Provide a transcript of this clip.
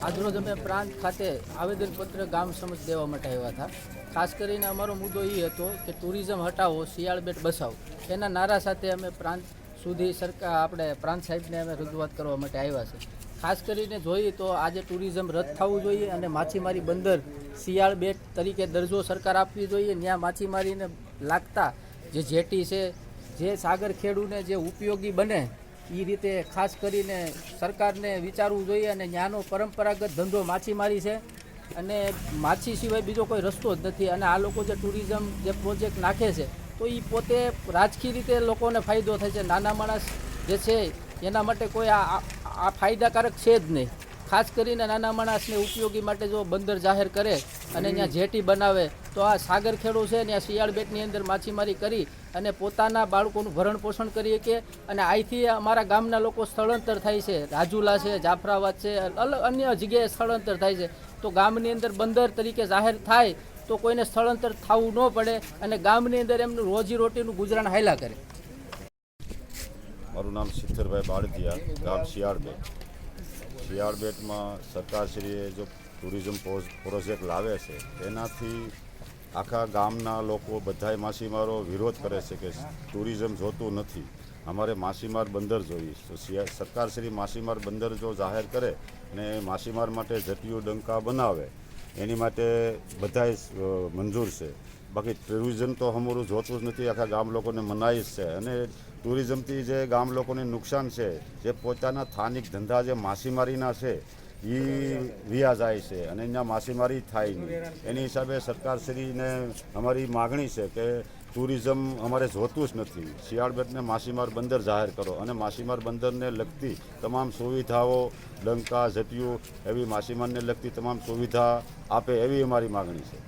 આજરોજ અમે પ્રાંત ખાતે આવેદનપત્ર ગામ સમજ દેવા માટે આવ્યા હતા. ખાસ કરીને અમારો મુદ્દો એ હતો કે ટુરિઝમ હટાવો શિયાળ બેટ બસાવો. એના નારા સાથે અમે પ્રાંત સુધી સરકાર, આપણે પ્રાંત સાહેબને અમે રજૂઆત કરવા માટે આવ્યા છે. ખાસ કરીને જોઈએ તો આજે ટુરિઝમ રદ થવું જોઈએ અને માછીમારી બંદર શિયાળ બેટ તરીકે દરજ્જો સરકાર આપવી જોઈએ. ત્યાં માછીમારીને લાગતા જે જેટી છે, જે સાગર ખેડૂને જે ઉપયોગી બને એ રીતે ખાસ કરીને સરકારને વિચારવું જોઈએ અને ત્યાંનો પરંપરાગત ધંધો માછીમારી છે. અને માછી સિવાય બીજો કોઈ રસ્તો જ નથી. અને આ લોકો જે ટુરિઝમ જે પ્રોજેક્ટ નાખે છે, તો એ પોતે રાજકીય રીતે લોકોને ફાયદો થાય છે. નાના માણસ જે છે, એના માટે કોઈ આ ફાયદાકારક છે જ નહીં. ખાસ કરીને નાના માણસને ઉપયોગી માટે જો બંદર જાહેર કરે અને ત્યાં જેટી બનાવે તો આ સાગર ખેડૂ છે ત્યાં શિયાળ બેટની અંદર માછીમારી કરી અને પોતાના બાળકોનું ભરણ પોષણ કરી શકીએ અને અહીંથી અમારા ગામના લોકો સ્થળાંતર થાય છે. રાજુલા છે જાફરાબાદ છે અલગ અન્ય જગ્યાએ સ્થળાંતર થાય છે. તો ગામની અંદર બંદર તરીકે જાહેર થાય તો કોઈને સ્થળાંતર થવું ન પડે અને ગામની અંદર એમનું રોજીરોટીનું ગુજરાન હાયલા કરે. મારું નામ સિત્તરભાઈ બાળદિયા ગામ શિયાળબેટ શિયાળબેટમાં સરકારશ્રીએ જો ટુરિઝમ પ્રોજેક્ટ લાવે છે, તેનાથી આખા ગામના લોકો બધાય માછીમારો વિરોધ કરે છે કે ટુરિઝમ જોતું નથી. અમારે માછીમાર બંદર જોઈએ. તો સરકારશ્રી માછીમાર બંદર જો જાહેર કરે ને માછીમાર માટે જટિયું ડંકા બનાવે, એની માટે બધાય મંજૂર છે. બાકી ટુરિઝમ તો અમારું જોતું જ નથી, આખા ગામ લોકોને મનાય જ છે. અને ટુરિઝમથી જે ગામ લોકોને નુકસાન છે, જે પોતાના સ્થાનિક ધંધા જે માછીમારીના છે એ વ્યા જાય છે અને અહીંયા માછીમારી થાય નહીં. એની હિસાબે સરકારશ્રીને અમારી માગણી છે કે ટુરિઝમ અમારે જોતું જ નથી. શિયાળબેટને માછીમાર બંદર જાહેર કરો અને માછીમાર બંદરને લગતી તમામ સુવિધાઓ ડંકા જટિયું એવી માછીમારને લગતી તમામ સુવિધા આપે એવી અમારી માગણી છે.